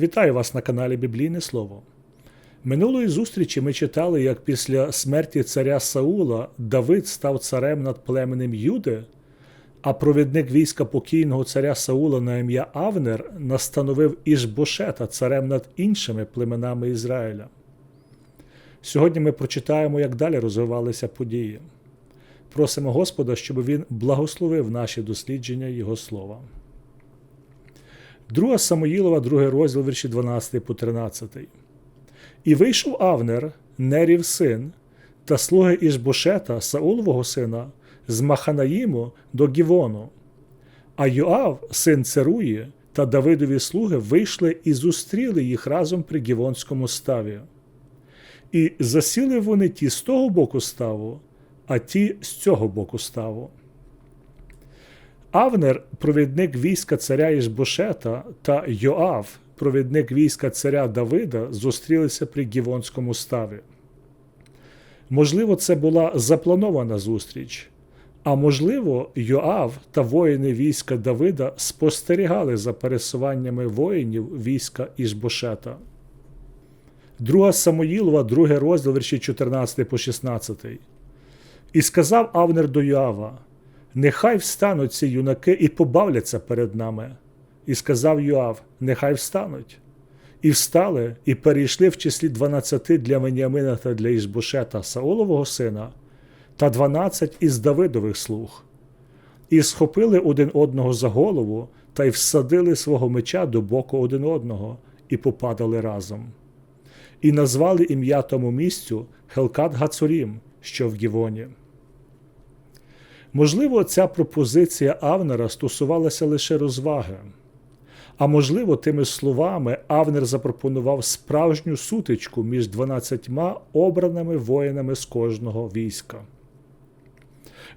Вітаю вас на каналі Біблійне Слово. Минулої зустрічі ми читали, як після смерті царя Саула Давид став царем над племенем Юди, а провідник війська покійного царя Саула на ім'я Авнер настановив Ішбошета царем над іншими племенами Ізраїля. Сьогодні ми прочитаємо, як далі розвивалися події. Просимо Господа, щоб він благословив наші дослідження Його слова. Друга Самоїлова, другий розділ вірші 12 по 13. І вийшов Авнер, Нерів син, та слуги Ішбошета, Саулового сина, з Маханаїму до Гівону. А Йоав, син Церуї, та Давидові слуги вийшли і зустріли їх разом при Гівонському ставі. І засіли вони ті з того боку ставу, а ті з цього боку ставу. Авнер, провідник війська царя Ішбошета, та Йоав, провідник війська царя Давида, зустрілися при Гівонському ставі. Можливо, це була запланована зустріч, а можливо, Йоав та воїни війська Давида спостерігали за пересуваннями воїнів війська Ішбошета. Друга Самоїлова, другий розділ вірші 14 по 16. І сказав Авнер до Йоава: Нехай встануть ці юнаки і побавляться перед нами. І сказав Йоав: Нехай встануть. І встали, і перейшли в числі дванадцяти для Веніамина та для Ізбушета, Саулового сина, та дванадцять із Давидових слуг, і схопили один одного за голову та й всадили свого меча до боку один одного, і попадали разом. І назвали ім'я тому місцю Хелкат Гацурім, що в Гівоні. Можливо, ця пропозиція Авнера стосувалася лише розваги. А можливо, тими словами Авнер запропонував справжню сутичку між дванадцятьма обраними воїнами з кожного війська.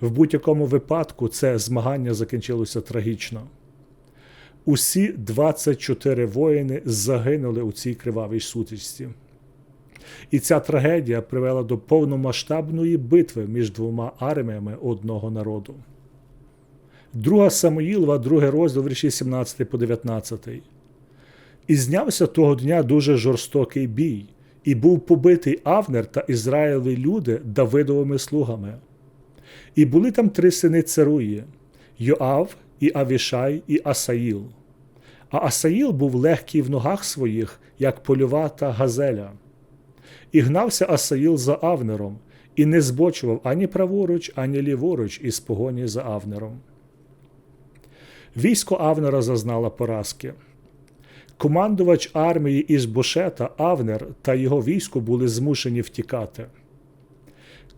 В будь-якому випадку це змагання закінчилося трагічно. Усі 24 воїни загинули у цій кривавій сутичці. І ця трагедія привела до повномасштабної битви між двома арміями одного народу. Друга Самоїлова, другий розділ вірші 17 по 19. І знявся того дня дуже жорстокий бій, і був побитий Авнер та Ізраїлеві люди Давидовими слугами. І були там три сини Церуї Йоав, і Авішай, і Асаїл. А Асаїл був легкий в ногах своїх, як польова та газеля. І гнався Асаїл за Авнером, і не збочував ані праворуч, ані ліворуч із погоні за Авнером. Військо Авнера зазнало поразки. Командувач армії із Бошета Авнер та його військо були змушені втікати.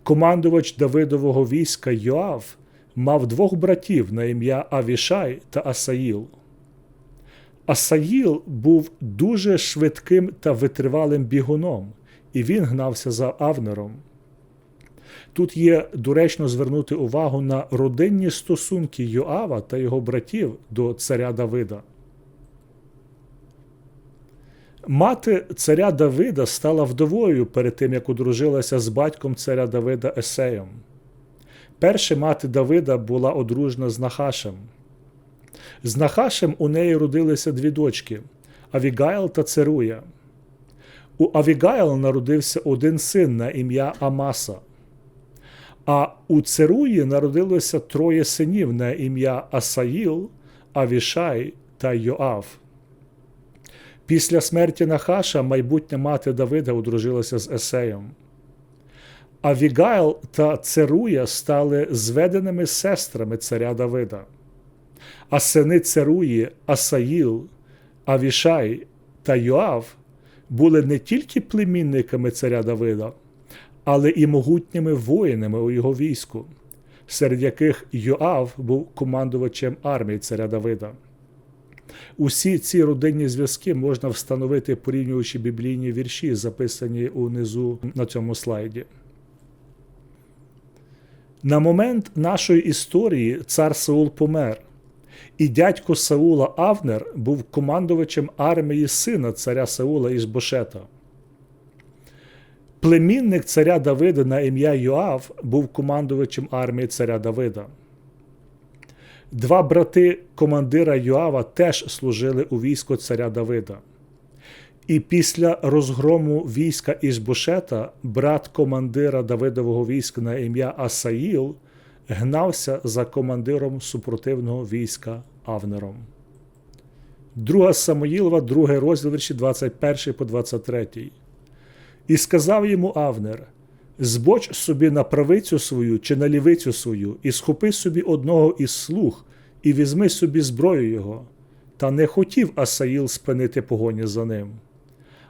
Командувач Давидового війська Йоав мав двох братів на ім'я Авішай та Асаїл. Асаїл був дуже швидким та витривалим бігуном, і він гнався за Авнером. Тут є доречно звернути увагу на родинні стосунки Йоава та його братів до царя Давида. Мати царя Давида стала вдовою перед тим, як одружилася з батьком царя Давида Есеєм. Перша мати Давида була одружна з Нахашем. З Нахашем у неї родилися дві дочки Авігайл та Церуя. У Авігайл народився один син на ім'я Амаса. А у Церуї народилося троє синів на ім'я Асаїл, Авішай та Йоав. Після смерті Нахаша майбутня мати Давида одружилася з Есеєм. Авігайл та Церуя стали зведеними сестрами царя Давида. А сини Церуї, Асаїл, Авішай та Йоав були не тільки племінниками царя Давида але і могутніми воїнами у його війську, серед яких Йоав був командувачем армії царя Давида. Усі ці родинні зв'язки можна встановити, порівнюючи біблійні вірші, записані унизу на цьому слайді. На момент нашої історії цар Саул помер, і дядько Саула Авнер був командувачем армії сина царя Саула із Бошета. Племінник царя Давида на ім'я Йоав був командувачем армії царя Давида. Два брати командира Йоава теж служили у війську царя Давида. І після розгрому війська Ішбошета брат командира Давидового війська на ім'я Асаїл гнався за командиром супротивного війська Авнером. Друга Самоїлова, другий розділ вірші 21 по 23. І сказав йому Авнер: Збоч собі на правицю свою чи на лівицю свою, і схопи собі одного із слуг, і візьми собі зброю його. Та не хотів Асаїл спинити погоні за ним.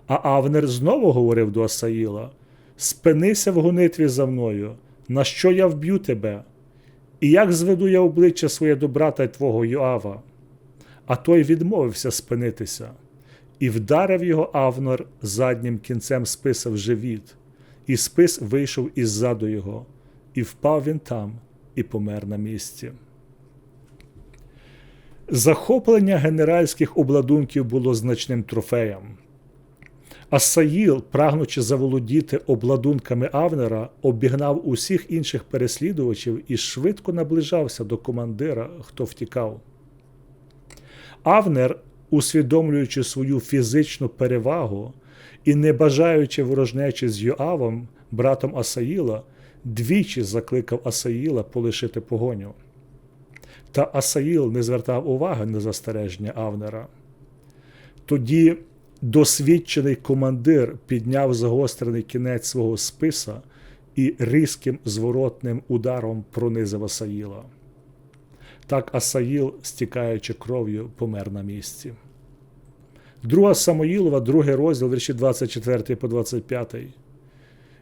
А Авнер знову говорив до Асаїла: Спинися в гонитві за мною, на що я вб'ю тебе? І як зведу я обличчя своє до брата твого Йоава? А той відмовився спинитися, і вдарив його Авнер заднім кінцем списа в живіт, і спис вийшов іззаду його, і впав він там, і помер на місці. Захоплення генеральських обладунків було значним трофеєм. Асаїл, прагнучи заволодіти обладунками Авнера, обігнав усіх інших переслідувачів і швидко наближався до командира, хто втікав. Авнер, усвідомлюючи свою фізичну перевагу і не бажаючи ворожнечі з Йоавом, братом Асаїла, двічі закликав Асаїла полишити погоню. Та Асаїл не звертав уваги на застереження Авнера. Тоді досвідчений командир підняв загострений кінець свого списа і різким зворотним ударом пронизив Асаїла. Так Асаїл, стікаючи кров'ю, помер на місці. Друга Самоїлова, другий розділ, вірші 24 по 25.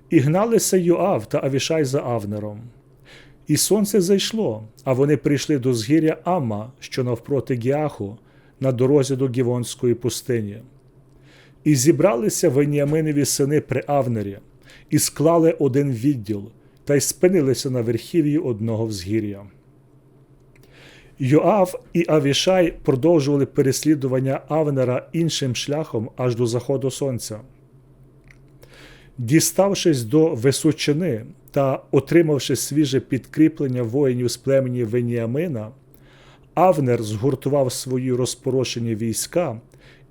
І гналися Йоав та Авішай за Авнером. І сонце зайшло, а вони прийшли до згір'я Амма, що навпроти Гіаху, на дорозі до Гівонської пустині. І зібралися Веніаминові сини при Авнері, і склали один відділ, та й спинилися на верхів'ї одного взгір'я. Йоав і Авішай продовжували переслідування Авнера іншим шляхом аж до заходу сонця. Діставшись до Височини та отримавши свіже підкріплення воїнів з племені Веніамина, Авнер згуртував свої розпорошені війська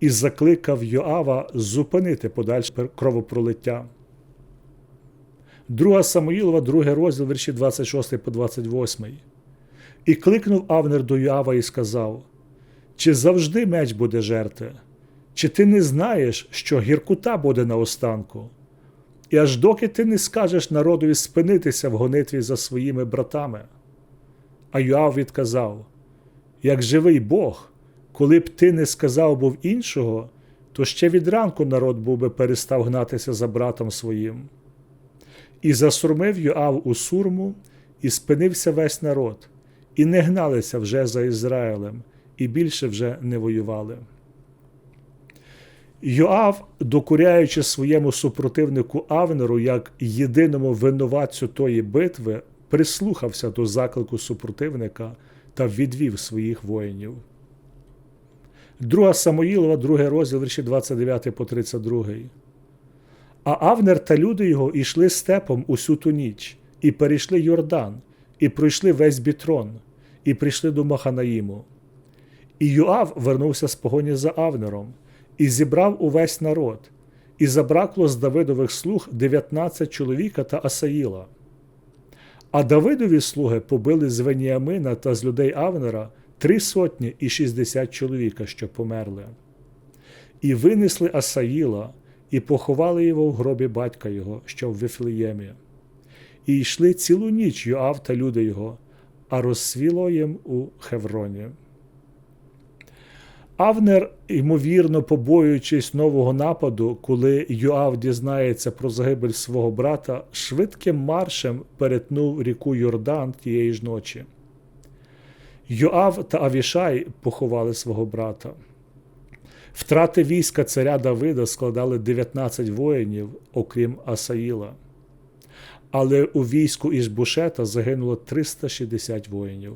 і закликав Йоава зупинити подальше кровопролиття. Друга Самоїлова, другий розділ вірші 26 по 28. І кликнув Авнер до Йоава і сказав: Чи завжди меч буде жерти? Чи ти не знаєш, що гіркута буде на останку? І аж доки ти не скажеш народові спинитися в гонитві за своїми братами. А Йоав відказав: Як живий Бог, коли б ти не сказав був іншого, то ще від ранку народ був би перестав гнатися за братом своїм. І засурмив Йоав у сурму, і спинився весь народ, і не гналися вже за Ізраїлем, і більше вже не воювали. Йоав, докуряючи своєму супротивнику Авнеру як єдиному винуватцю тої битви, прислухався до заклику супротивника та відвів своїх воїнів. Друга Самоїлова, другий розділ вірші 29 по 32. А Авнер та люди його йшли степом усю ту ніч, і перейшли Йордан, і пройшли весь бітрон, і прийшли до Маханаїму. І Юав вернувся з погоні за Авнером, і зібрав увесь народ, і забракло з Давидових слуг 19 чоловіка та Асаїла. А Давидові слуги побили з Веніамина та з людей Авнера три сотні і шістдесят чоловіка, що померли. І винесли Асаїла, і поховали його в гробі батька його, що в Вифлеємі. І йшли цілу ніч Йоав та люди його, а розсвіло їм у Хевроні. Авнер, ймовірно, побоюючись нового нападу, коли Йоав дізнається про загибель свого брата, швидким маршем перетнув ріку Йордан тієї ж ночі. Йоав та Авішай поховали свого брата. Втрати війська царя Давида складали 19 воїнів, окрім Асаїла. Але у війську Ішбушета загинуло 360 воїнів.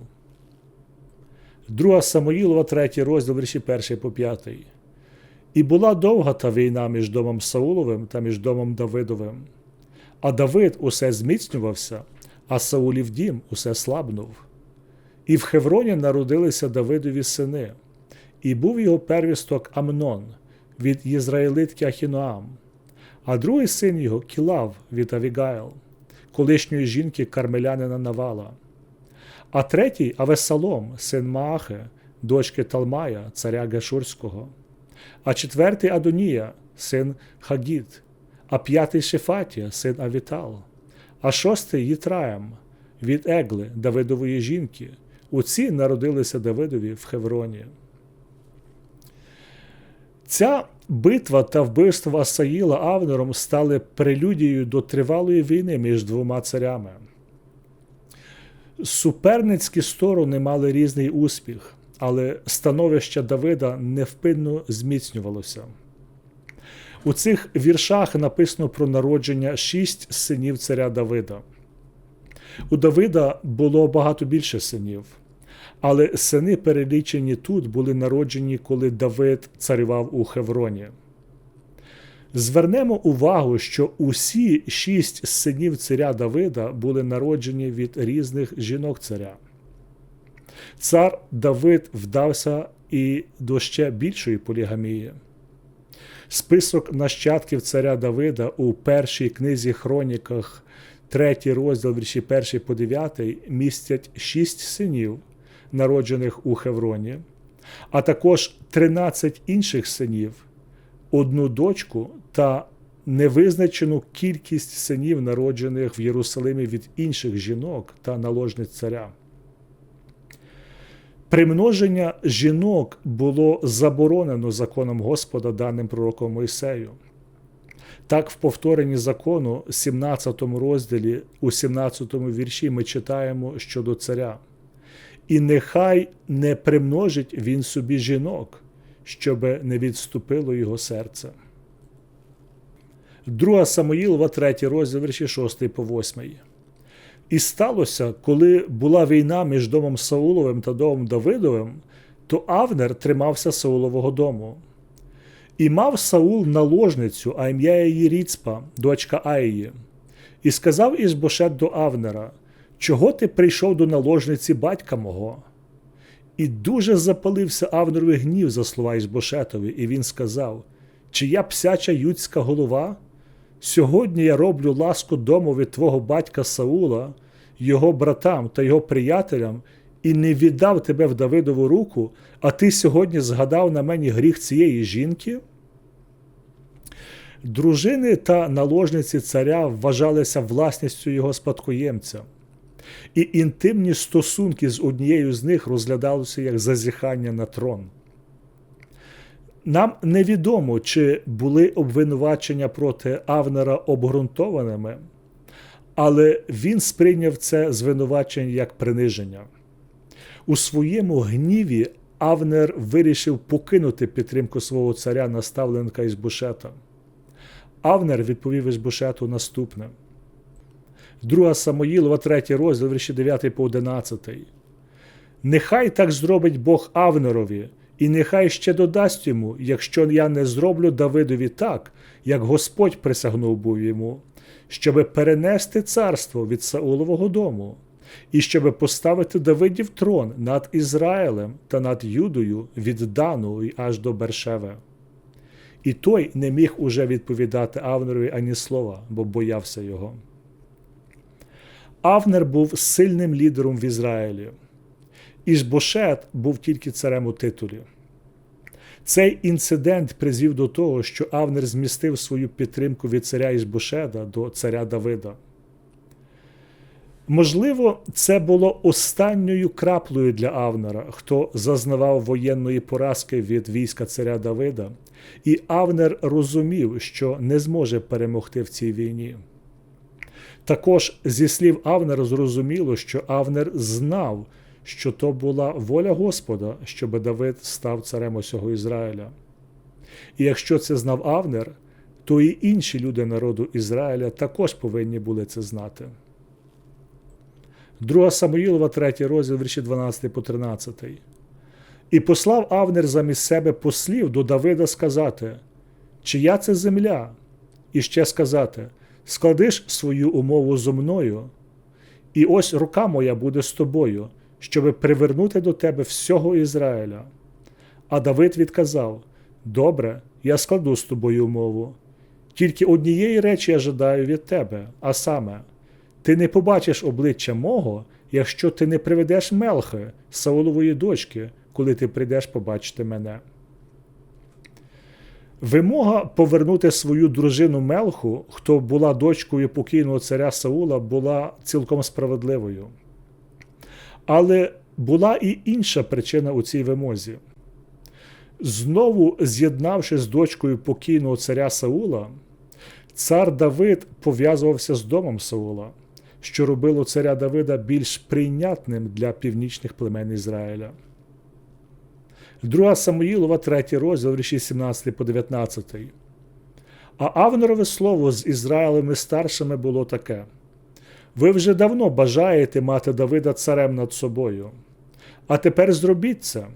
Друга Самоїлова, третій розділ вірші 1 по 5. І була довга та війна між домом Сауловим та між домом Давидовим. А Давид усе зміцнювався, а Саулів дім усе слабнув. І в Хевроні народилися Давидові сини, і був його первісток Амнон, від Єзраїлитки Ахіноам, а другий син його Кілав від Авігайл, колишньої жінки кармелянина Навала, а третій Авесалом, син Маахи, дочки Талмая, царя Гешурського, а четвертий Адонія, син Хагід, а п'ятий Шефатія, син Авітал, а шостий Їтраєм від Егли, Давидової жінки. Оці народилися Давидові в Хевроні. Ця битва та вбивство Асаїла Авнером стали прелюдією до тривалої війни між двома царями. Суперницькі сторони мали різний успіх, але становище Давида невпинно зміцнювалося. У цих віршах написано про народження шість синів царя Давида. У Давида було багато більше синів, але сини, перелічені тут, були народжені, коли Давид царював у Хевроні. Звернемо увагу, що усі шість синів царя Давида були народжені від різних жінок царя. Цар Давид вдався і до ще більшої полігамії. Список нащадків царя Давида у першій книзі Хроніках, третій розділ вірші 1 по 9 містять шість синів, народжених у Хевроні, а також 13 інших синів, одну дочку та невизначену кількість синів, народжених в Єрусалимі від інших жінок та наложниць царя. Примноження жінок було заборонено законом Господа, даним пророком Мойсею. Так, в повторенні закону, 17 розділі, у 17 вірші, ми читаємо щодо царя. І нехай не примножить він собі жінок, щоб не відступило його серце. Друга Самоїлова, 3 розділ, вірші 6 по 8. І сталося, коли була війна між домом Сауловим та домом Давидовим, то Авнер тримався Саулового дому. І мав Саул наложницю, а ім'я її Ріцпа, дочка Аїї. І сказав Ізбошет до Авнера: Чого ти прийшов до наложниці батька мого? І дуже запалився Авнерові гнів за слова Ізбошетові, і він сказав: Чи я псяча юдська голова? Сьогодні я роблю ласку домові твого батька Саула, його братам та його приятелям, і не віддав тебе в Давидову руку, а ти сьогодні згадав на мені гріх цієї жінки? Дружини та наложниці царя вважалися власністю його спадкоємця, і інтимні стосунки з однією з них розглядалися як зазіхання на трон. Нам невідомо, чи були обвинувачення проти Авнера обґрунтованими, але він сприйняв це звинувачення як приниження. У своєму гніві Авнер вирішив покинути підтримку свого царя наставленка Ізбушета. Авнер відповів Ізбушету наступне. Друга Самоїлова, 3 розділ, вірші 9 по 11. Нехай так зробить Бог Авнерові, і нехай ще додасть йому, якщо я не зроблю Давидові так, як Господь присягнув був йому, щоби перенести царство від Саулового дому, і щоби поставити Давидів трон над Ізраїлем та над Юдою від Дану і аж до Бершеве. І той не міг уже відповідати Авнерові ані слова, бо боявся його. Авнер був сильним лідером в Ізраїлі. Ішбошет був тільки царем у титулі. Цей інцидент призвів до того, що Авнер змістив свою підтримку від царя Ішбошеда до царя Давида. Можливо, це було останньою краплею для Авнера, хто зазнавав воєнної поразки від війська царя Давида, і Авнер розумів, що не зможе перемогти в цій війні. Також зі слів Авнера зрозуміло, що Авнер знав, що то була воля Господа, щоб Давид став царем усього Ізраїля. І якщо це знав Авнер, то і інші люди народу Ізраїля також повинні були це знати. Друга Самоїлова, 3 розділ, вірші 12 по 13. І послав Авнер замість себе послів до Давида сказати, чия це земля? І ще сказати: складиш свою умову зо мною, і ось рука моя буде з тобою, щоби привернути до тебе всього Ізраїля. А Давид відказав: Добре, я складу з тобою умову. Тільки однієї речі я жадаю від тебе, а саме, ти не побачиш обличчя мого, якщо ти не приведеш Мелхи, Саулової дочки, коли ти прийдеш побачити мене. Вимога повернути свою дружину Мелху, хто була дочкою покійного царя Саула, була цілком справедливою. Але була і інша причина у цій вимозі. Знову з'єднавшись з дочкою покійного царя Саула, цар Давид пов'язувався з домом Саула, що робило царя Давида більш прийнятним для північних племен Ізраїля. Друга Самуїлова, 3 розділ, вірші 17 по 19. А Авнерове слово з Ізраїлем і старшими було таке: Ви вже давно бажаєте мати Давида царем над собою. А тепер зробіть це,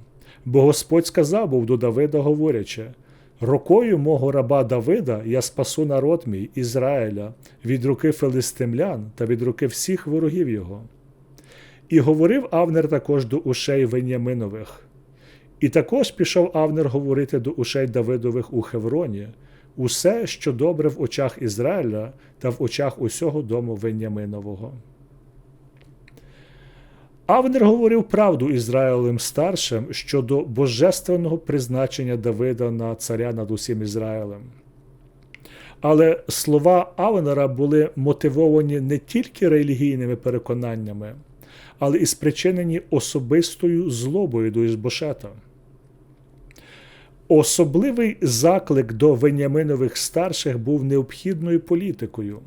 бо Господь сказав був до Давида, говорячи: Рукою мого раба Давида я спасу народ мій Ізраїля від руки филистимлян та від руки всіх ворогів його. І говорив Авнер також до ушей Веняминових. І також пішов Авнер говорити до ушей Давидових у Хевроні усе, що добре в очах Ізраїля та в очах усього дому Веняминового. Авнер говорив правду Ізраїлем старшим щодо божественного призначення Давида на царя над усім Ізраїлем. Але слова Авнера були мотивовані не тільки релігійними переконаннями, але і спричинені особистою злобою до Ізбошета. Особливий заклик до Веняминових старших був необхідною політикою,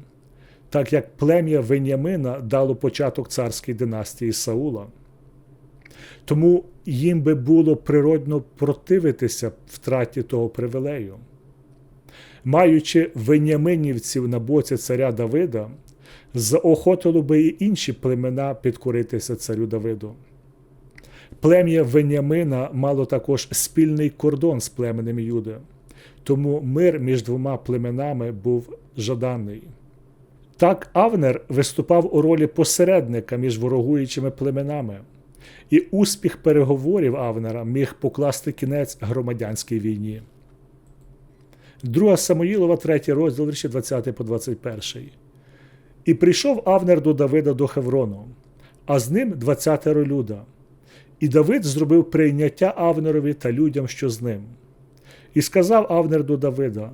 так як плем'я Венямина дало початок царській династії Саула. Тому їм би було природно противитися втраті того привілею. Маючи веняминівців на боці царя Давида, заохотило би і інші племена підкоритися царю Давиду. Плем'я Венямина мало також спільний кордон з племенем Юда, тому мир між двома племенами був жаданий. Так Авнер виступав у ролі посередника між ворогуючими племенами, і успіх переговорів Авнера міг покласти кінець громадянській війні. Друга Самоїлова, 3 розділ, вірші 20 по 21. І прийшов Авнер до Давида до Хеврону, а з ним 20 люда. І Давид зробив прийняття Авнерові та людям, що з ним. І сказав Авнер до Давида: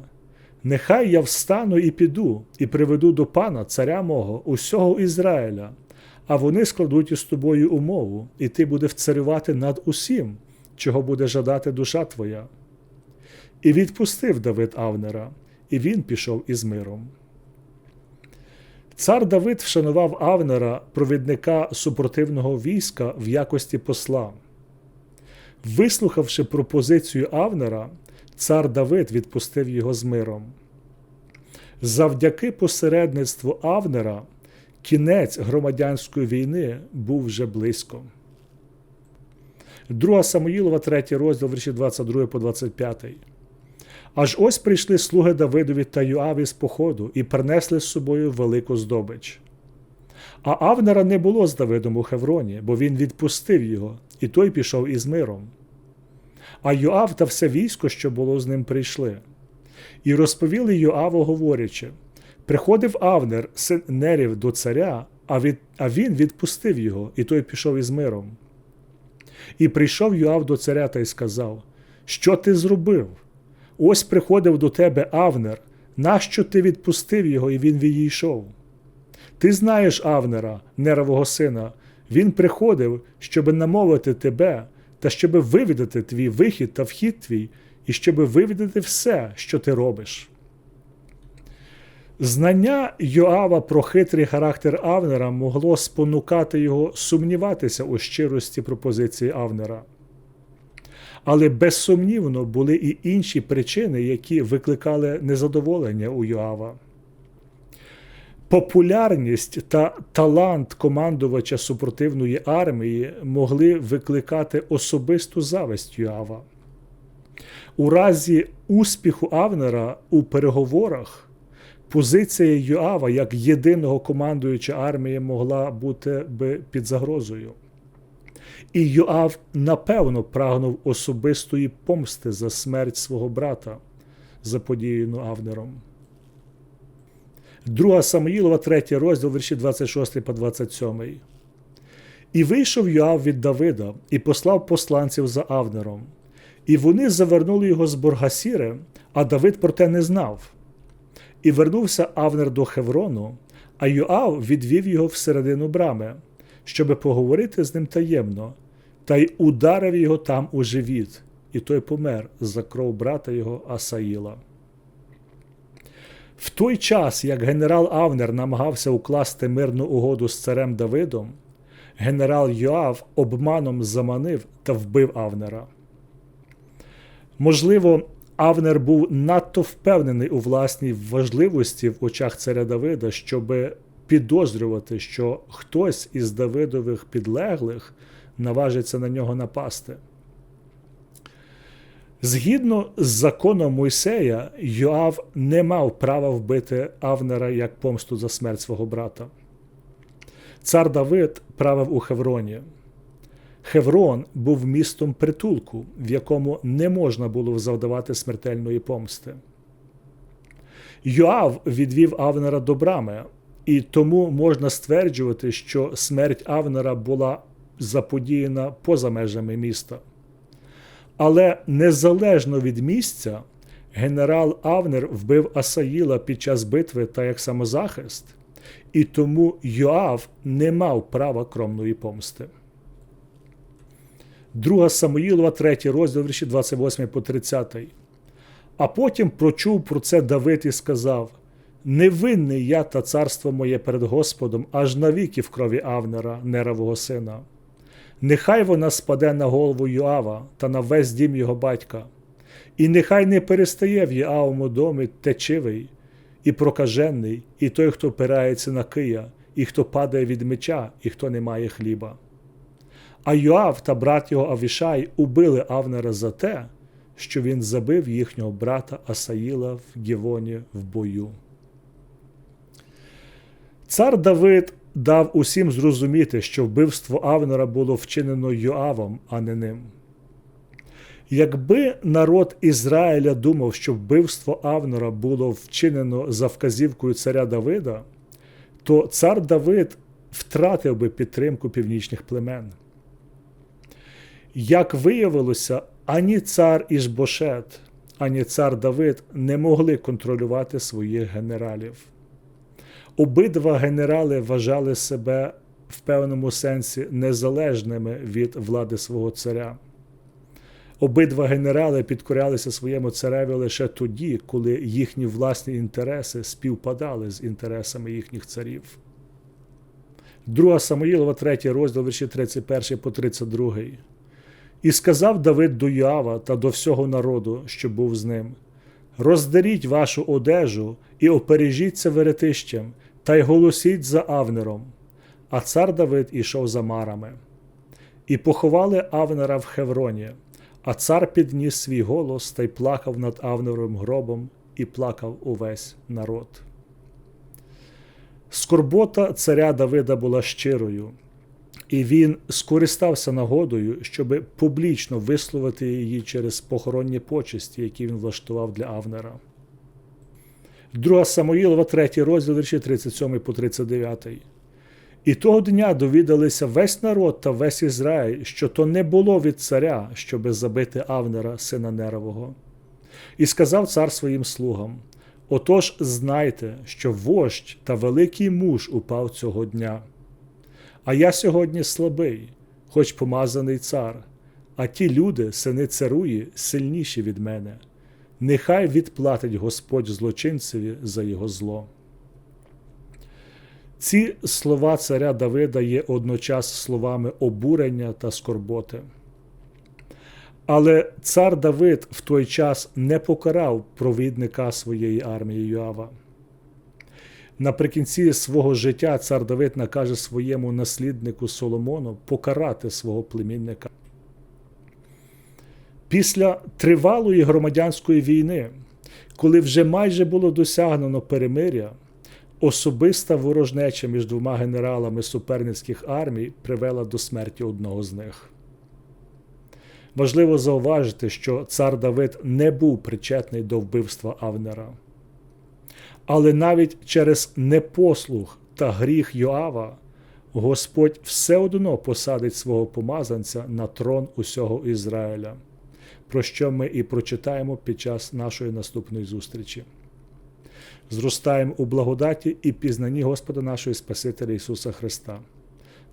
Нехай я встану і піду, і приведу до пана, царя мого, усього Ізраїля, а вони складуть із тобою умову, і ти будеш царювати над усім, чого буде жадати душа твоя. І відпустив Давид Авнера, і він пішов із миром. Цар Давид вшанував Авнера, провідника супротивного війська в якості посла. Вислухавши пропозицію Авнера, цар Давид відпустив його з миром. Завдяки посередництву Авнера кінець громадянської війни був вже близько. 2 Самоїлова, 3 розділ, вірші 22 по 25. Аж ось прийшли слуги Давидові та Юаві з походу і принесли з собою велику здобич. А Авнера не було з Давидом у Хевроні, бо він відпустив його, і той пішов із миром. А Йоав та все військо, що було з ним, прийшли. І розповіли Йоаву, говорячи: Приходив Авнер, син Нерів, до царя, а, від... а він відпустив його, і той пішов із миром. І прийшов Йоав до царя та й сказав: Що ти зробив? Ось приходив до тебе Авнер, нащо ти відпустив його, і він відійшов? Ти знаєш Авнера, нерового сина, він приходив, щоби намовити тебе, та щоби вивідати твій вихід та вхід твій, і щоби вивідати все, що ти робиш. Знання Йоава про хитрий характер Авнера могло спонукати його сумніватися у щирості пропозиції Авнера. Але безсумнівно були і інші причини, які викликали незадоволення у Йоава. Популярність та талант командувача супротивної армії могли викликати особисту зависть Йоава. У разі успіху Авнера у переговорах позиція Йоава як єдиного командуюча армії могла бути би під загрозою. І Йоав напевно прагнув особистої помсти за смерть свого брата, заподіяну Авнером. Друга Самоїлова, 3 розділ, вірші 26 по 27. І вийшов Йоав від Давида і послав посланців за Авнером. І вони завернули його з Боргасіри, а Давид про те не знав. І вернувся Авнер до Хеврону, а Йоав відвів його всередину брами, щоби поговорити з ним таємно, та й ударив його там у живіт, і той помер за кров брата його Асаїла. В той час, як генерал Авнер намагався укласти мирну угоду з царем Давидом, генерал Йоав обманом заманив та вбив Авнера. Можливо, Авнер був надто впевнений у власній важливості в очах царя Давида, щоб підозрювати, що хтось із Давидових підлеглих наважиться на нього напасти. Згідно з законом Мойсея, Йоав не мав права вбити Авнера як помсту за смерть свого брата. Цар Давид правив у Хевроні. Хеврон був містом притулку, в якому не можна було завдавати смертельної помсти. Йоав відвів Авнера до брами, і тому можна стверджувати, що смерть Авнера була заподіяна поза межами міста. Але незалежно від місця, генерал Авнер вбив Асаїла під час битви та як самозахист, і тому Йоав не мав права кромної помсти. Друга Самоїлова, 3 розділ вірші 28 по 30. А потім прочув про це Давид і сказав: Невинний я та царство моє перед Господом, аж навіки в крові Авнера, неравого сина. Нехай вона спаде на голову Йоава та на весь дім його батька, і нехай не перестає в Йоавому домі течивий, і прокажений, і той, хто опирається на кия, і хто падає від меча, і хто не має хліба. А Йоав та брат його Авішай убили Авнера за те, що він забив їхнього брата Асаїла в Гівоні в бою. Цар Давид дав усім зрозуміти, що вбивство Авнера було вчинено Йоавом, а не ним. Якби народ Ізраїля думав, що вбивство Авнера було вчинено за вказівкою царя Давида, то цар Давид втратив би підтримку північних племен. Як виявилося, ані цар Ішбошет, ані цар Давид не могли контролювати своїх генералів. Обидва генерали вважали себе в певному сенсі незалежними від влади свого царя. Обидва генерали підкорялися своєму цареві лише тоді, коли їхні власні інтереси співпадали з інтересами їхніх царів. Друга Самоїлова, 3 розділ, вірші 31 по 32. І сказав Давид до Йоава та до всього народу, що був з ним: Роздеріть вашу одежу і опережіться веретищем, та й голосіть за Авнером. А цар Давид ішов за марами. І поховали Авнера в Хевроні, а цар підніс свій голос та й плакав над Авнеровим гробом, і плакав увесь народ. Скорбота царя Давида була щирою, і він скористався нагодою, щоб публічно висловити її через похоронні почесті, які він влаштував для Авнера. Друга Самоїлова, 3 розділ вірші 37 по 39. І того дня довідалися весь народ та весь Ізраїль, що то не було від царя, щоби забити Авнера, сина Нерового. І сказав цар своїм слугам: Отож знайте, що вождь та великий муж упав цього дня. А я сьогодні слабий, хоч помазаний цар, а ті люди, сини царуї, сильніші від мене. Нехай відплатить Господь злочинцеві за його зло. Ці слова царя Давида є одночас словами обурення та скорботи. Але цар Давид в той час не покарав провідника своєї армії Йоава. Наприкінці свого життя цар Давид накаже своєму насліднику Соломону покарати свого племінника. Після тривалої громадянської війни, коли вже майже було досягнено перемиря, особиста ворожнеча між двома генералами суперницьких армій привела до смерті одного з них. Важливо зауважити, що цар Давид не був причетний до вбивства Авнера. Але навіть через непослух та гріх Йоава Господь все одно посадить свого помазанця на трон усього Ізраїля, про що ми і прочитаємо під час нашої наступної зустрічі. Зростаємо у благодаті і пізнанні Господа нашого Спасителя Ісуса Христа.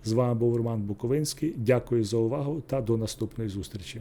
З вами був Роман Буковинський. Дякую за увагу та до наступної зустрічі.